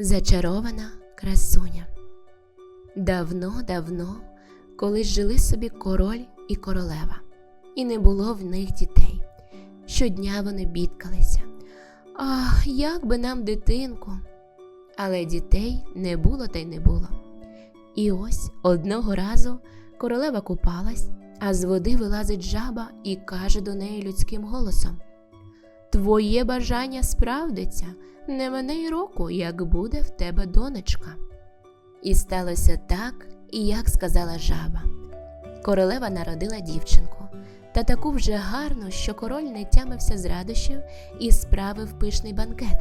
Зачарована красуня. Давно-давно, колись жили собі король і королева, і не було в них дітей. Щодня вони бідкалися. Ах, як би нам дитинку. Але дітей не було та й не було. І ось одного разу королева купалась, а з води вилазить жаба і каже до неї людським голосом: Твоє бажання справдиться, не мене й року, як буде в тебе донечка. І сталося так, як сказала жаба. Королева народила дівчинку, та таку вже гарну, що король не тямився з радощів і справив пишний банкет.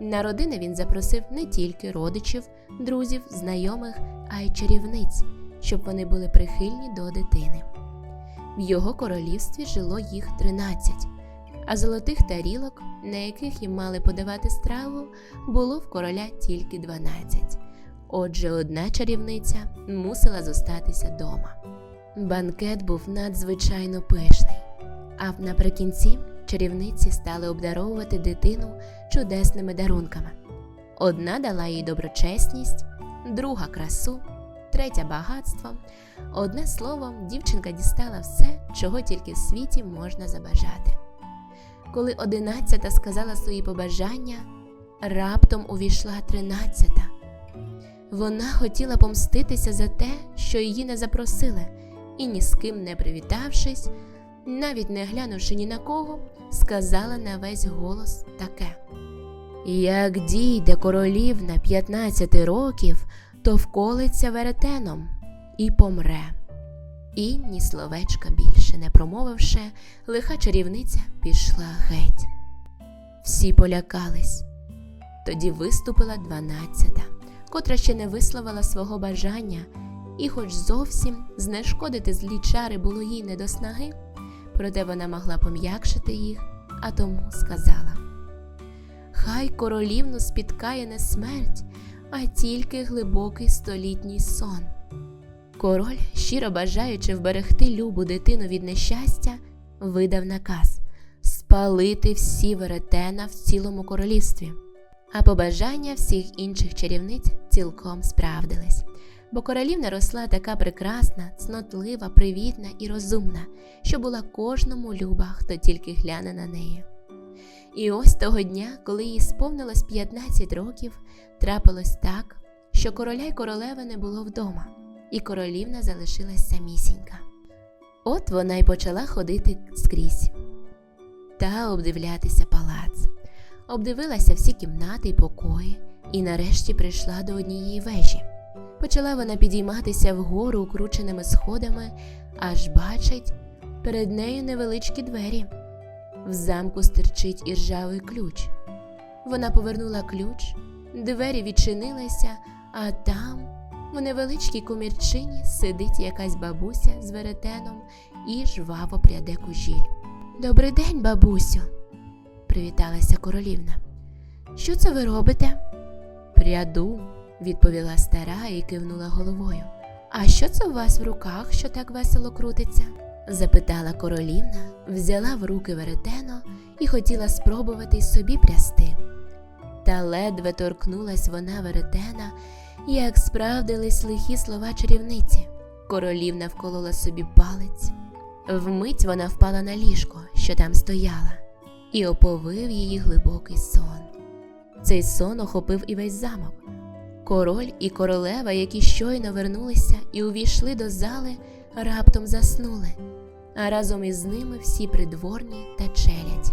На родини він запросив не тільки родичів, друзів, знайомих, а й чарівниць, щоб вони були прихильні до дитини. В його королівстві жило їх тринадцять, а золотих тарілок, на яких їм мали подавати страву, було в короля тільки дванадцять. Отже, одна чарівниця мусила зостатися дома. Банкет був надзвичайно пишний, а наприкінці чарівниці стали обдаровувати дитину чудесними дарунками. Одна дала їй доброчесність, друга красу, третя багатство. Одне словом, дівчинка дістала все, чого тільки в світі можна забажати. Коли одинадцята сказала свої побажання, раптом увійшла тринадцята. Вона хотіла помститися за те, що її не запросили, і ні з ким не привітавшись, навіть не глянувши ні на кого, сказала на весь голос таке: Як дійде королівна 15 років, то вколиться веретеном і помре. І ні словечка більше не промовивши, лиха чарівниця пішла геть. Всі полякались. Тоді виступила дванадцята, котра ще не висловила свого бажання, і, хоч зовсім знешкодити злі чари було їй не до снаги, проте вона могла пом'якшити їх, а тому сказала: Хай королівну спіткає не смерть, а тільки глибокий столітній сон. Король, щиро бажаючи вберегти любу дитину від нещастя, видав наказ спалити всі веретена в цілому королівстві. А побажання всіх інших чарівниць цілком справдились, бо королівна росла така прекрасна, цнотлива, привітна і розумна, що була кожному люба, хто тільки гляне на неї. І ось того дня, коли їй сповнилось 15 років, трапилось так, що короля й королеви не було вдома, і королівна залишилась самісінька. От вона й почала ходити скрізь та обдивлятися палац. Обдивилася всі кімнати й покої, і нарешті прийшла до однієї вежі. Почала вона підійматися вгору укрученими сходами, аж бачить перед нею невеличкі двері. В замку стирчить іржавий ключ. Вона повернула ключ, двері відчинилися, а там, в невеличкій комірчині, сидить якась бабуся з веретеном і жваво пряде кужіль. Добрий день, бабусю, привіталася королівна. Що це ви робите? Пряду, відповіла стара і кивнула головою. А що це у вас в руках, що так весело крутиться? запитала королівна, взяла в руки веретено і хотіла спробувати й собі прясти. Та ледве торкнулась вона веретена, як справдились лихі слова чарівниці. Королівна вколола собі палець. Вмить вона впала на ліжко, що там стояла, і оповив її глибокий сон. Цей сон охопив і весь замок. Король і королева, які щойно вернулися і увійшли до зали, раптом заснули, а разом із ними всі придворні та челядь.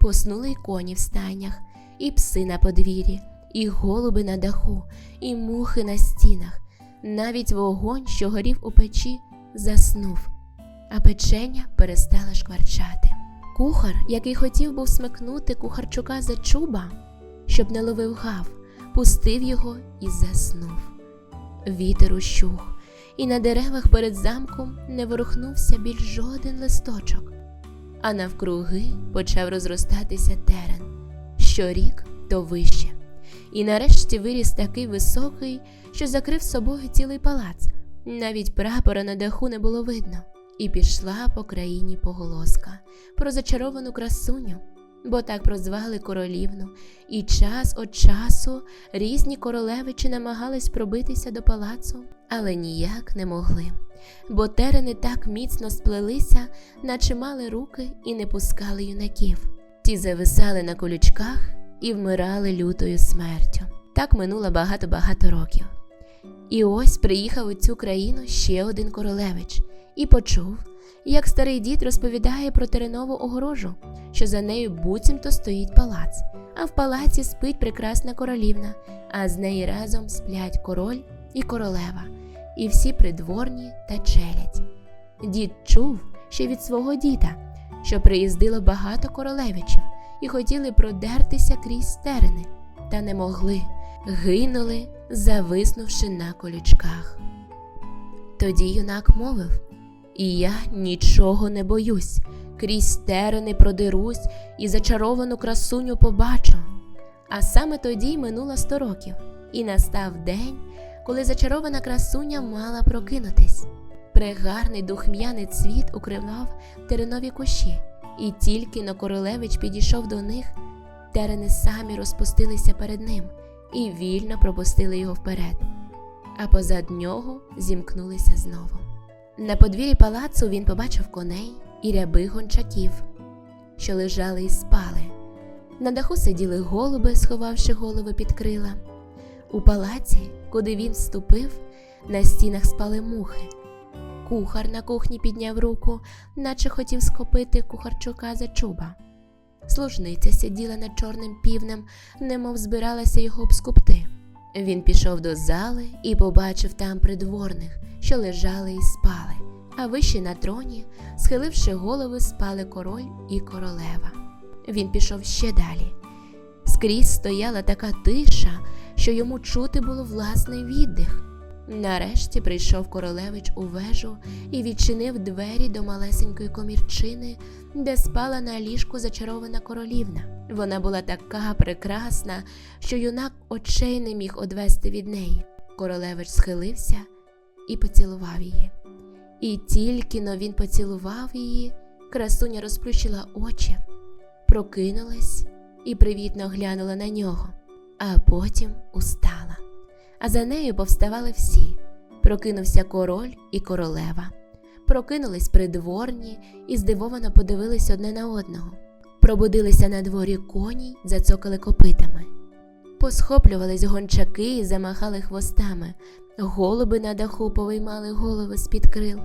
Поснули й коні в стайнях, і пси на подвір'ї, і голуби на даху, і мухи на стінах, навіть вогонь, що горів у печі, заснув, а печеня перестала шкварчати. Кухар, який хотів був смикнути кухарчука за чуба, щоб не ловив гав, пустив його і заснув. Вітер ущух, і на деревах перед замком не ворухнувся більш жоден листочок, а навкруги почав розростатися терен, щорік то вище, і нарешті виріс такий високий, що закрив собою цілий палац. Навіть прапора на даху не було видно, і пішла по країні поголоска про зачаровану красуню, бо так прозвали королівну, і час від часу різні королевичі намагались пробитися до палацу, але ніяк не могли, бо терени так міцно сплелися, наче мали руки і не пускали юнаків. Ті зависали на колючках і вмирали лютою смертю. Так минуло багато-багато років. І ось приїхав у цю країну ще один королевич і почув, як старий дід розповідає про теренову огорожу, що за нею буцімто стоїть палац, а в палаці спить прекрасна королівна, а з неї разом сплять король і королева, і всі придворні та челядь. Дід чув ще від свого діда, що приїздило багато королевичів і хотіли продертися крізь терени, та не могли, гинули, зависнувши на колючках. Тоді юнак мовив я нічого не боюсь, крізь терени продерусь і зачаровану красуню побачу. А саме тоді минуло сто років, і настав день, коли зачарована красуня мала прокинутись. Прегарний духм'яний цвіт укривав теренові кущі, і тільки но королевич підійшов до них, терени самі розпустилися перед ним і вільно пропустили його вперед, а позад нього зімкнулися знову. На подвір'ї палацу він побачив коней і ряби гончаків, що лежали і спали. На даху сиділи голуби, сховавши голови під крила. У палаці, куди він вступив, на стінах спали мухи. Кухар на кухні підняв руку, наче хотів скопити кухарчука за чуба. Служниця сиділа над чорним півнем, немов збиралася його обскупти. Він пішов до зали і побачив там придворних, що лежали і спали, а вище на троні, схиливши голови, спали король і королева. Він пішов ще далі. Скрізь стояла така тиша, що йому чути було власний віддих. Нарешті прийшов королевич у вежу і відчинив двері до малесенької комірчини, де спала на ліжку зачарована королівна. Вона була така прекрасна, що юнак очей не міг одвести від неї. Королевич схилився і поцілував її. І тільки но він поцілував її, красуня розплющила очі, прокинулась і привітно глянула на нього, а потім устала. А за нею повставали всі. Прокинувся король і королева. Прокинулись придворні і здивовано подивились одне на одного. Пробудилися на дворі коні, зацокали копитами. Посхоплювались гончаки і замахали хвостами. Голуби на даху повиймали голови з-під крил,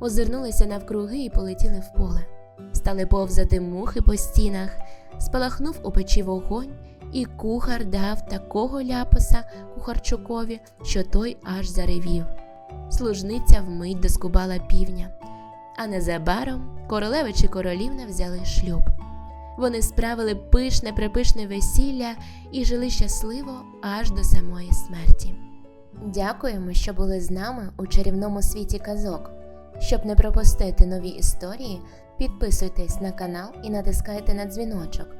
озирнулися навкруги і полетіли в поле. Стали повзати мухи по стінах, спалахнув у печі вогонь, і кухар дав такого ляпаса кухарчукові, що той аж заревів. Служниця вмить доскубала півня, а незабаром королевич і королівна взяли шлюб. Вони справили пишне припишне весілля і жили щасливо аж до самої смерті. Дякуємо, що були з нами у чарівному світі казок. Щоб не пропустити нові історії, підписуйтесь на канал і натискайте на дзвіночок.